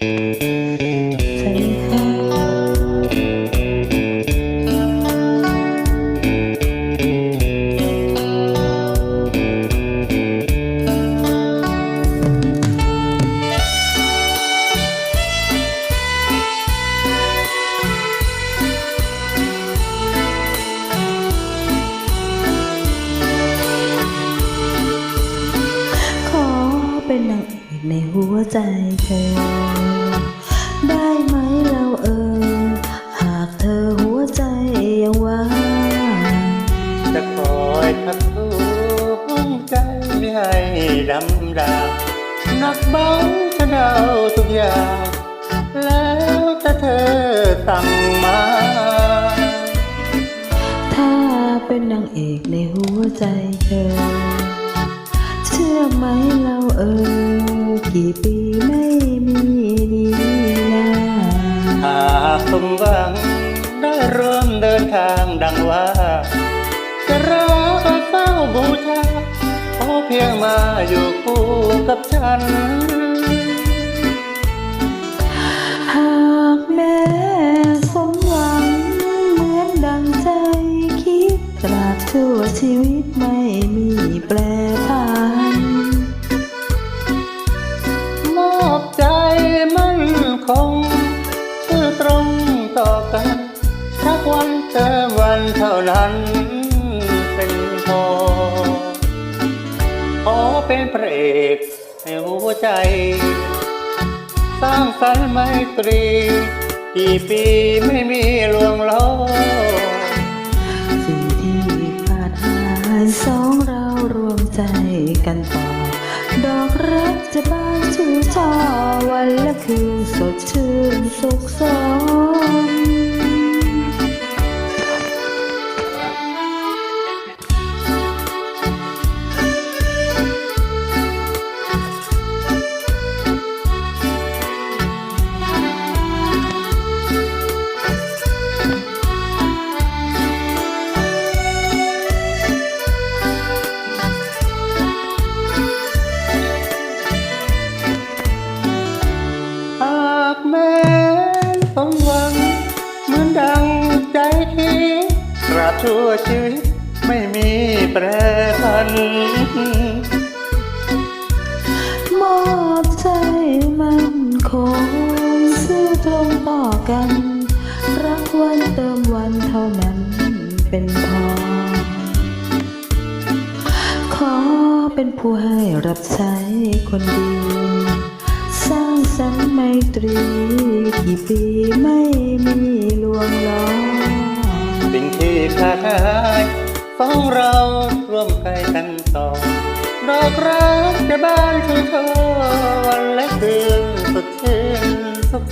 ส เป็นนางเอกในหัวใจเธอ ได้ไหมเราเออ หากเธอหัวใจยังว่างจะคอยทักทูห้องใจไม่ให้ดำดานักเบาจะเดาทุกอย่าง แล้วแต่เธอสั่งมา ถ้าเป็นนางเอกในหัวใจเธอ ไหมเราเออกี่ปีไม่มีดีนาหากสมหวังได้ร่วมเดินทางดังว่า จะรักเฝ้าบูชาขอเพียงมาอยู่คู่กับฉัน หากแม้สมหวังเหมือนดังใจคิดตราบชั่วชีวิตไม่มีแปร เท่านั้นเป็นพอ ขอเป็นพระเอกในหัวใจ สร้างสรรค์ไมตรีกี่ปีไม่มีลวงล้อสิ่งที่ขาดหายสองเรารวมใจกันต่อ ดอกรักจะบานชูช่อวันละคืนสดชื่นสุขสม แม้สมหวัง เหมือนดังใจคิดตราบชั่วชีวิตไม่มีแปรผัน มอบใจมันคงซื่อตรงต่อกัน รักวันเติมวันเท่านั้นเป็นพอ ขอเป็นผู้ให้รับใช้คนดี สร้างสรรค์ไมตรีกี่ปีไม่มีลวงล้อสิ่งที่ขาดหายสองเราร่วมใจกันต่อดอกรักจะบานชูช่อวันและคืนสดชื่นสุข